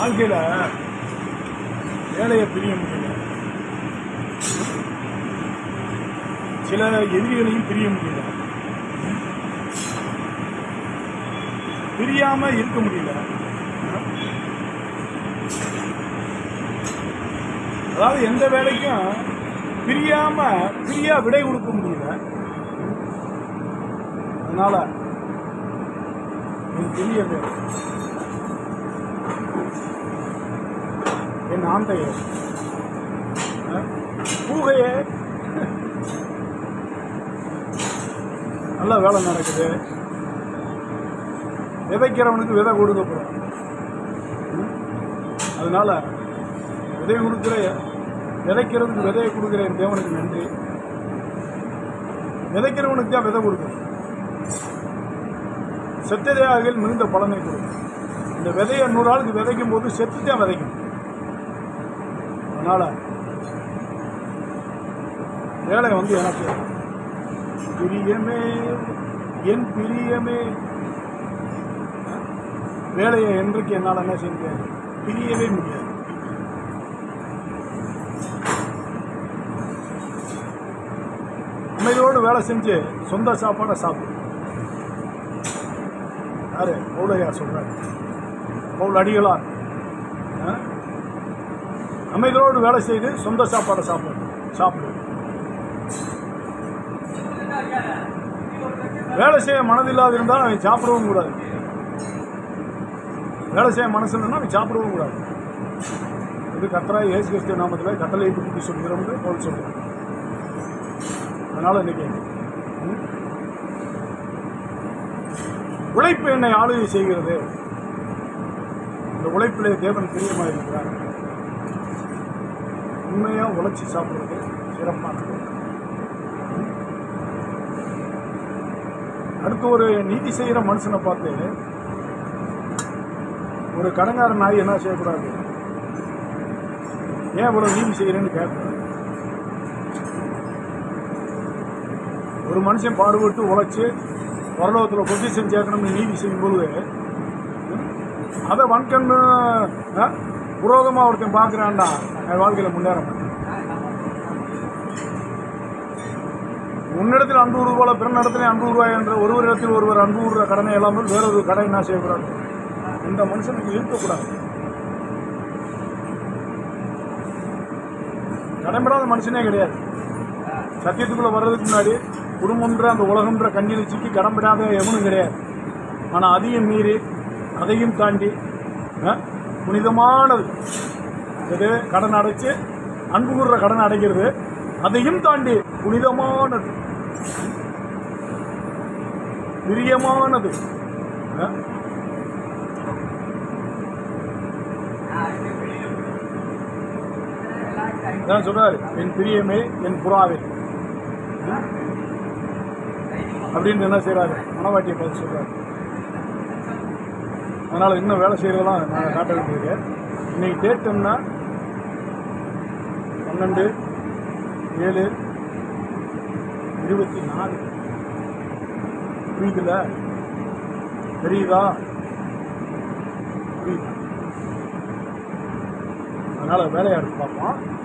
வாழ்க்கையில் வேலையை பிரிய முடியல. சில எதிரிகளையும் பிரிய முடியல. பிரியாம இருக்க முடியல. அதாவது எந்த வேலைக்கும் பிரியாம பிரியா விடை கொடுக்க முடியல. அதனால பெரிய வேலை. என் ஆந்தையே. பூகையே. நல்ல வேலை நடக்குது. விதைக்கிறவனுக்கு விதை கொடுக்க ம்? அதனால் விதை கொடுக்குற விதைக்கிறதுக்கு விதையை கொடுக்குற என் தேவனுக்கு நன்றி. விதைக்கிறவனுக்கு தான் விதை கொடுக்கணும். செத்ததையாகில் மிகுந்த பலனை கொடுக்கும். இந்த விதையை நூறு ஆளுக்கு விதைக்கும் போது செத்து தான் விதைக்கும் அதனால் வேலை வந்து எனக்கு பிரியமே என் பிரியமே. வேலையை என்றைக்கு என்னால் என்ன செய்ய முடியாது? பிரியவே முடியாது. அமைதியோடு வேலை செஞ்சு சொந்த சாப்பாடை சாப்பிடும் யாரு? பவுலையா சொல்றாரு. பவுல் அடிகளார். அமைதியோடு வேலை செய்து சொந்த சாப்பாடை சாப்பிடும் சாப்பிடுவோம் வேலை செய்ய மனதில்லாது இருந்தால் அவன் சாப்பிடவும் கூடாது. வேலை செய்ய மனசு இல்லைன்னா அவன் சாப்பிடவும் கூடாது. இது கத்தராய் ஏசு கிறிஸ்துவ நாமத்தில் கட்டளை புத்தி சொல்கிறோம்னு போல் சொல்கிறேன் அதனால் இன்னைக்கு உழைப்பு என்னை ஆளுகை செய்கிறது. இந்த உழைப்பிலே தேவன் பிரியமாக இருக்கிறார் உண்மையாக உழைச்சி சாப்பிட்றது சிறப்பானது. அடுத்து ஒரு நீதி செய்கிற மனுஷனை பார்த்து ஒரு கடங்கார நாய் என்ன செய்யக்கூடாது? ஏன் இவ்வளோ நீதி செய்கிறேன்னு கேட்கக்கூடாது ஒரு மனுஷன் பாடுபட்டு உழைச்சி பரலோகத்தில் பொசிஷன் சேர்க்கணும்னு நீதி செய்யும்போது அதை வன்கண் புரோகமாக ஒருத்தன் பார்க்குறான்டா வாழ்க்கையில் முன்னேற மாட்டேன் உன்னிடத்தில் அன்பு பிறந்த இடத்துல அன்பு உருவாய் என்ற ஒருவரிடத்தில் ஒருவர் அன்பு உருவ கடனை இல்லாமல் வேறொரு கடை என்ன செய்யக்கூடாது? இந்த மனுஷனுக்கு இருக்கக்கூடாது. கடன்படாத மனுஷனே கிடையாது. சத்தியத்துக்குள்ளே வர்றதுக்கு முன்னாடி குடும்பம்ன்ற அந்த உலகம்ன்ற கண்ணியில் சிக்கி கடன்படாத எவனும் கிடையாது. ஆனால் அதையும் மீறி அதையும் தாண்டி ஆ, புனிதமானது. இது கடன் அடைச்சு அன்பு கூடுற கடன் அடைக்கிறது. அதையும் தாண்டி புனிதமானது. பிரியமானது. ஆ? சொல்றாரு என் பிரியமே என் புறாவே. அப்படின்னு என்ன செய்கிறாரு மனவாட்டியை பார்த்து சொல்றாரு. அதனால இன்னும் வேலை செய்யறதெல்லாம் நாங்கள் காட்ட வேண்டியது இன்னைக்கு டேட்டுன்னா பன்னெண்டு ஏழு இருபத்தி நாலு. புரியுதுல? தெரியுதா? புரியுதா. அதனால் வேலையாடு பார்ப்போம்.